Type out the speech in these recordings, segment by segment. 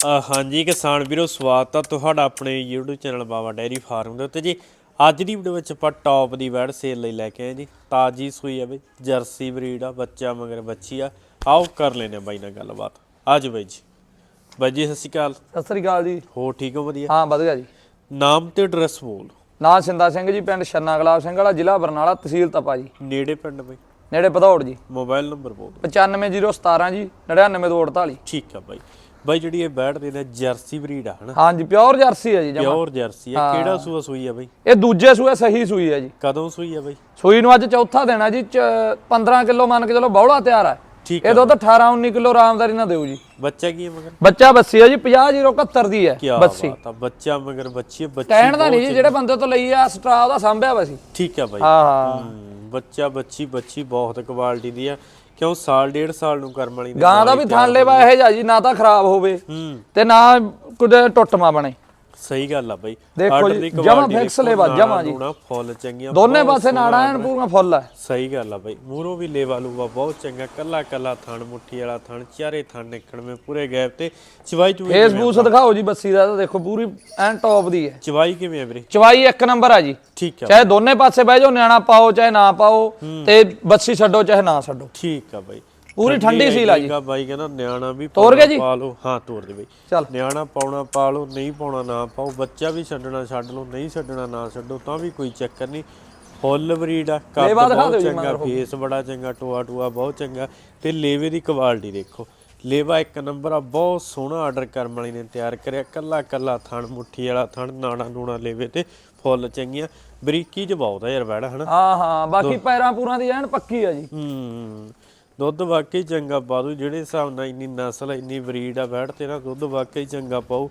ਹਾਂਜੀ ਕਿਸਾਨ ਵੀਰੋ ਸਵਾਗਤ ਆ ਤੁਹਾਡਾ ਆਪਣੇ YouTube channel Baba dairy farm ਦੇ ਉੱਤੇ ਜੀ। ਅੱਜ ਦੀ ਵੀਡੀਓ ਵਿੱਚ ਆਪਾਂ ਟੌਪ ਦੀ ਵੈੜ ਸੇਲ ਲਈ ਲੈ ਕੇ ਆਏ ਜੀ। ਤਾਜੀ ਸੂਈ ਆ ਬਈ ਜਰਸੀ ਬਰੀਡ ਆ ਬੱਚਾ ਮਗਰ ਬੱਚੀ ਆ। ਆਓ ਕਰ ਲੈਨੇ ਬਾਈ ਨਾਲ ਗੱਲਬਾਤ। ਆਜੋ ਬਾਈ ਜੀ। ਬਾਈ ਜੀ ਸਤਿ ਸ਼੍ਰੀ ਅਕਾਲ। ਸਤਿ ਸ੍ਰੀ ਅਕਾਲ ਜੀ। ਹੋ ਠੀਕ ਹੋ ਵਧੀਆ? ਹਾਂ ਵਧੀਆ ਜੀ। ਨਾਮ ਤੇ ਐਡਰੈਸ ਬੋਲ। ਨਾਂ ਸਿੰਦਾ ਸਿੰਘ ਜੀ ਪਿੰਡ ਛੰਨਾ ਗੁਲਾਬ ਸਿੰਘ ਵਾਲਾ ਜ਼ਿਲ੍ਹਾ ਬਰਨਾਲਾ ਤਹਿਸੀਲ ਤਪਾ ਜੀ। ਨੇੜੇ ਪਿੰਡ ਬਈ? ਨੇੜੇ ਭਦੌੜ ਜੀ। ਮੋਬਾਈਲ ਨੰਬਰ ਬੋਲ। 95017 ਜੀ 99248 ਠੀਕ ਆ ਬਾਈ। ਬਾਈ ਜਿਹੜੀ ਇਹ ਬੈੜ ਦੇ ਨੇ ਜਰਸੀ ਬਰੀਡ ਆ ਹਨਾ? ਹਾਂ ਜੀ ਪਿਓਰ ਜਰਸੀ ਹੈ ਜੀ ਜਮਾ। ਪਿਓਰ ਜਰਸੀ ਆ ਕਿਹੜਾ ਸੂਆ ਸੂਈ ਆ ਬਾਈ? ਇਹ ਦੂਜੇ ਸੂਏ ਸਹੀ ਸੂਈ ਹੈ ਜੀ। ਕਦੋਂ ਸੂਈ ਆ ਬਾਈ? ਸੂਈ ਨੂੰ ਅੱਜ ਚੌਥਾ ਦੇਣਾ ਜੀ ਚ- 15 ਕਿਲੋ ਮੰਨ ਕੇ ਚਲੋ ਬੌਲਾ ਤਿਆਰ ਠੀਕ ਇਹ ਦੁੱਧ 18 19 ਕਿਲੋ ਆਰਾਮਦਾਰੀ ਨਾਲ ਦਿਓ ਜੀ। ਬੱਚਾ ਕੀ ਹੈ ਮਗਰ? ਬੱਚਾ ਬੱਸੀ ਹੈ ਜੀ 50 71 ਦੀ ਹੈ ਬੱਸੀ। ਆ ਬੱਚਾ ਮਗਰ ਬੱਚੀ ਬੱਚੀ ਕਹਿਣ ਦਾ ਨਹੀਂ ਜੀ ਜਿਹੜੇ ਬੰਦੇ ਤੋਂ ਲਈ ਆ ਸਟਰਾ ਉਹਦਾ ਸਾਂਭਿਆ ਵਾ ਸੀ। ਠੀਕ ਆ ਬਾਈ। ਹਾਂ ਹਾਂ। ਹੂੰ, ਬੱਚਾ ਬੱਚੀ ਬੱਚੀ ਬਹੁਤ ਕੁਆਲਿਟੀ ਦੀ ਆ। ਕਿਉਂ ਸਾਲ ਡੇਢ ਸਾਲ ਨੂੰ ਕਰਮ ਵਾਲੀ ਗਾਂ ਦਾ ਵੀ ਥਣ ਲੈਵਾ ਇਹ ਜਾ ਜੀ ਨਾ ਤਾਂ ਖਰਾਬ ਹੋਵੇ ਹੂੰ। ਤੇ ਨਾ ਕੁਦੇ ਟੁੱਟਮਾ ਬਣੇ। ਸਹੀ ਗੱਲ ਆ ਬਾਈ। ਦੇਖੋ ਜੀ, ਜਮਾਂ ਦੇਖੋ, ਲੇਵਾ, ਜਮਾਂ ਜੀ। ਫੁੱਲ ਚੰਗੀਆਂ ਦੋਨੇ ਪਾਸੇ ਨਾੜਾ ਐਨ ਪੂਰਾ ਫੁੱਲ ਹੈ ਸਹੀ ਗੱਲ ਆ ਬਾਈ ਮੂਰੋਂ ਵੀ ਲੇਵਾ ਲੂਵਾ ਬਹੁਤ ਚੰਗਾ ਕੱਲਾ ਕੱਲਾ ਥਣ ਮੁੱਠੀ ਵਾਲਾ ਥਣ ਚਾਰੇ ਥਣ ਨਿਕਲਵੇਂ ਪੂਰੇ ਗੈਪ ਤੇ। ਚਵਾਈ ਚੂਈ ਫੇਸ ਬੂਸ ਦਿਖਾਓ ਜੀ ਬੱਸੀ ਦਾ ਤਾਂ ਦੇਖੋ ਪੂਰੀ ਐਨ ਟੌਪ ਦੀ ਹੈ। ਚਵਾਈ ਕਿਵੇਂ ਆ ਵੀਰੇ? ਚਵਾਈ ਇੱਕ ਨੰਬਰ ਆ ਜੀ। ਠੀਕ ਆ। ਚਾਹੇ ਦੋਨੇ ਪਾਸੇ ਬਹਿ ਜਾਓ ਨਿਆਣਾ ਪਾਓ ਚਾਹੇ ਨਾ ਪਾਓ ਤੇ ਬੱਸੀ ਛੱਡੋ ਚਾਹੇ ਨਾ ਛੱਡੋ। ਠੀਕ ਆ ਬਾਈ। ਪੂਰੀ ਠੰਡੀ ਸੀਲ ਆ ਜੀ। ਠੀਕ ਬਾਈ ਕਹਿੰਦਾ ਨਿਆਣਾ ਵੀ ਤੋਰ ਗਿਆ ਜੀ? ਪਾ ਲਓ। ਹਾਂ ਤੋਰ ਦੇ ਬਾਈ। ਚੱਲ। ਨਿਆਣਾ ਪਾਉਣਾ ਪਾ ਲਓ ਨਹੀਂ ਪਾਉਣਾ ਨਾ ਪਾਓ। ਬੱਚਾ ਵੀ ਛੱਡਣਾ ਛੱਡ ਲਓ ਨਹੀਂ ਛੱਡਣਾ ਨਾ ਛੱਡੋ ਤਾਂ ਵੀ ਕੋਈ ਚੱਕਰ ਨਹੀਂ। ਫੁੱਲ ਬਰੀਡ ਆ ਕੱਦ ਲੇਵਾ ਦਿਖਾ ਬਹੁਤ ਦਿਓ ਜੀ ਚੰਗਾ ਫੇਸ ਬੜਾ ਚੰਗਾ ਟੋਆ ਟੋਆ ਬਹੁਤ ਚੰਗਾ। ਤੇ ਲੇਵੇ ਦੀ ਕੁਆਲਿਟੀ ਦੇਖੋ। ਲੇਵਾ ਇੱਕ ਨੰਬਰ ਆ ਬਹੁਤ ਸੋਹਣਾ ਆਰਡਰ ਕਰਨ ਵਾਲੀ ਨੇ ਤਿਆਰ ਕਰਿਆ। ਕੱਲਾ ਕੱਲਾ ਥਣ ਮੁੱਠੀ ਵਾਲਾ ਥਣ ਨਾੜਾ ਨੂਣਾ ਲੇਵੇ ਤੇ ਫੁੱਲ ਚੰਗੀਆਂ। ਬਰੀਕੀ ਚ ਬਹੁਤ ਆ ਯਾਰ ਬੈੜਾ ਹਨਾ? ਹਾਂ ਹਾਂ ਬਾਕੀ ਪੈਰਾਂ ਪੂਰਾਂ ਦੀ ਐਨ ਪੱਕੀ ਆ ਜੀ। ਹੂੰ। ਦੁੱਧ ਵਾਕਈ ਚੰਗਾ ਪਾ ਪਾਦੂ, ਜਿਹੜੇ ਹਿਸਾਬ ਨਾਲ ਇੰਨੀ ਨਸਲ, ਇੰਨੀ ਬਰੀਡ ਆ ਬੈਠ ਤੇ ਨਾ ਦੁੱਧ ਵਾਕਈ ਚੰਗਾ ਪਾਉ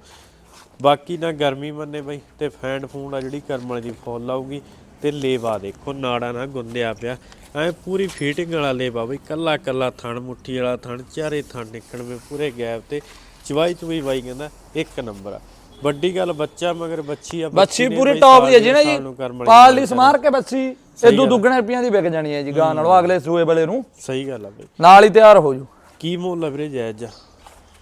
ਬਾਕੀ ਨਾ ਗਰਮੀ ਮੰਨੇ ਬਈ, ਤੇ ਫੈਂਡ ਫੂਡ ਆ ਜਿਹੜੀ ਕਰਮਲ ਵਾਲੀ ਦੀ ਫੁੱਲ ਆਊਗੀ ਤੇ ਲੇਵਾ ਦੇਖੋ, ਨਾੜਾ ਨਾ ਗੁੰਦਿਆ ਪਿਆ। ਐ ਪੂਰੀ ਫੀਟਿੰਗ ਵਾਲਾ ਲੇਵਾ ਬਈ, ਕੱਲਾ ਕੱਲਾ ਥਣ, ਮੁੱਠੀ ਵਾਲਾ ਥਣ, ਚਾਰੇ ਥਣ ਨਿਕਲਵੇਂ ਪੂਰੇ ਗੈਪ ਤੇ। ਚਵਾਈ ਚੁਈ ਬਾਈ ਕਹਿੰਦਾ, ਇੱਕ ਨੰਬਰ ਆ। ਵੱਡੀ ਗੱਲ ਬੱਚਾ ਮਗਰ ਬੱਚੀ ਆ ਬੱਚੀ ਨੇ ਪੂਰੀ ਬਈ ਟੌਪ ਦੀ ਹੈ ਜੀ ਨਾ ਜੀ ਕਰਮ ਵਾਲੀ ਪਾਲ ਲਈ ਸਮਾਰ ਕੇ ਬੱਸੀ ਇਦੋਂ ਦੁੱਗਣੇ ਰੁਪਈਆਂ ਦੀ ਵਿਕ ਜਾਣੀ ਹੈ ਜੀ ਗਾਂ ਨਾਲੋਂ ਅਗਲੇ ਸੂਏ ਵਾਲੇ ਨੂੰ। ਸਹੀ ਗੱਲ ਆ ਬਈ। ਨਾਲ ਹੀ ਤਿਆਰ ਹੋ ਜੂ। ਕੀ ਮੁੱਲ ਆ ਵੀਰੇ ਜਾਇਜ਼ ਆ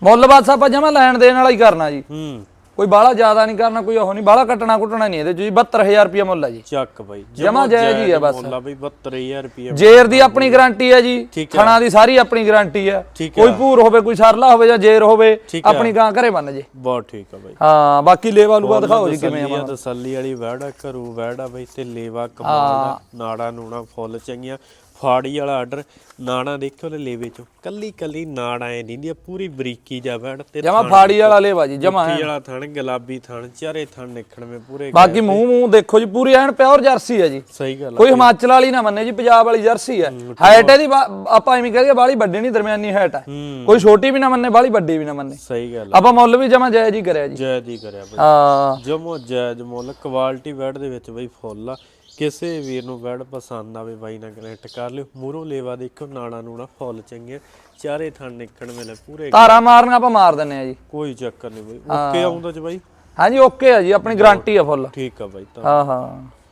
ਮੁੱਲ ਬਸ ਆਪਾਂ ਜਮਾ ਲੈਣ ਦੇਣ ਵਾਲਾ ਹੀ ਕਰਨਾ ਜੀ। ਹੂੰ। ਕੋਈ ਬਾਹਲਾ ਜ਼ਿਆਦਾ ਨਹੀਂ ਕਰਨਾ ਕੋਈ ਉਹ ਨਹੀਂ ਬਾਹਲਾ ਕੱਟਣਾ ਕੁੱਟਣਾ ਨਹੀਂ ਇਹਦੇ ਚ ਜੀ 72000 ਰੁਪਏ ਮੁੱਲ ਹੈ ਜੀ। ਚੱਕ ਬਾਈ ਜਮਾਂ ਜਾਇਜ਼ ਹੀ ਆ ਬਸ। ਮੁੱਲਾ ਬਈ 72000 ਰੁਪਏ ਜੇਰ ਦੀ ਆਪਣੀ ਗਾਰੰਟੀ ਹੈ ਜੀ ਹੈ। ਥਣਾ ਦੀ ਸਾਰੀ ਆਪਣੀ ਗਾਰੰਟੀ ਹੈ ਕੋਈ ਭੂਰ ਹੋਵੇ ਕੋਈ ਸਰਲਾ ਹੋਵੇ ਜਾਂ ਜੇਰ ਹੋਵੇ ਹੈ। ਆਪਣੀ ਗਾਂ ਘਰੇ ਬੰਨ ਜੇ। ਬਹੁਤ ਠੀਕ ਆ ਬਾਈ। ਹਾਂ ਬਾਕੀ ਲੇਵਾ ਲੂਆ ਦਿਖਾਓ ਜੀ ਕਿਵੇਂ ਆ ਤਸੱਲੀ ਵਾਲੀ ਵੈੜਾ ਘਰੂ ਵੈੜਾ ਬਈ ਤੇ ਲੇਵਾ ਕਮਾਲ ਦਾ ਨਾੜਾ ਨੂਣਾ ਫੁੱਲ ਚੰਗੀਆਂ। ਫਾੜੀ ਵਾਲਾ ਆਰਡਰ ਨਾੜਾ ਦੇਖਿਓ ਲੈ ਲੇਵੇ ਚੋਂ। ਕੱਲੀ ਕੱਲੀ ਨਾੜ ਐ ਦਿੰਦੀ ਆ ਪੂਰੀ ਬਰੀਕੀ ਜਾ ਵੈੜ ਤੇ ਜਮਾ ਫਾੜੀ ਵਾਲਾ ਲੇਵਾ ਜੀ ਜਮਾ ਫੀ ਵਾਲਾ ਥਣ ਗੁਲਾਬੀ ਥਣ ਚਾਰੇ ਥਣ ਨਿਕਲਵੇਂ ਪੂਰੇ ਬਾਕੀ ਮੂੰਹ ਮੂੰਹ ਦੇਖੋ ਜੀ ਪੂਰੀ ਐਨ ਪਿਓਰ ਜਰਸੀ ਹੈ ਜੀ। ਸਹੀ ਗੱਲ ਕੋਈ ਹਿਮਾਚਲ ਵਾਲੀ ਨਾ ਮੰਨੇ ਜੀ ਪੰਜਾਬ ਵਾਲੀ ਜਰਸੀ ਹੈ। ਹਾਈਟ ਇਹਦੀ ਆਪਾਂ ਐਵੇਂ ਕਹਦੇ ਬਾਲੀ ਵੱਡੀ ਨਹੀਂ ਦਰਮਿਆਨੀ ਹਾਈਟ ਹੈ। ਹੂੰ। ਕੋਈ ਛੋਟੀ ਵੀ ਨਾ ਮੰਨੇ ਬਾਲੀ ਵੱਡੀ ਵੀ ਨਾ ਮੰਨੇ। ਸਹੀ ਗੱਲ ਆਪਾਂ ਮੁੱਲ ਵੀ ਜਮਾ ਜਾਇਜ਼ ਹੀ ਕਰਿਆ ਜੀ। ਜੈ ਦੀ ਕਰਿਆ ਹਾਂ। ਜਮੋ ਜਾਇਜ਼ ਮੁੱਲ ਕੁਆਲਿਟੀ ਬੈਡ ਦੇ ਵਿੱਚ ਬਈ ਫੁੱਲ ਆ। ਕਿਸੇ ਵੀਰ ਨੂੰ ਬੈਡ ਪਸੰਦ ਆਵੇ ਬਾਈ ਨਾਲ ਕਨੈਕਟ ਕਰ ਲਿਓ। ਮੂਰੋਂ ਲੇਵਾ ਦੇਖੋ ਨਾਣਾ ਨੂਣਾ ਫੁੱਲ ਚੰਗੇ ਚਾਰੇ ਥਣ ਨਿਕਣ ਵੇਲੇ ਪੂਰੇ ਧਾਰਾ ਮਾਰਨਾ ਆਪਾਂ ਮਾਰ ਦਿੰਨੇ ਆ ਜੀ। ਕੋਈ ਚੱਕਰ ਨਹੀਂ ਬਈ। ਓਕੇ ਆਉਂਦਾ ਚ ਬਾਈ? ਹਾਂਜੀ ਓਕੇ ਆ ਜੀ ਆਪਣੀ ਗਾਰੰਟੀ ਆ ਫੁੱਲ। ਠੀਕ ਆ ਬਾਈ ਤਾਂ ਹਾਂ ਹਾਂ।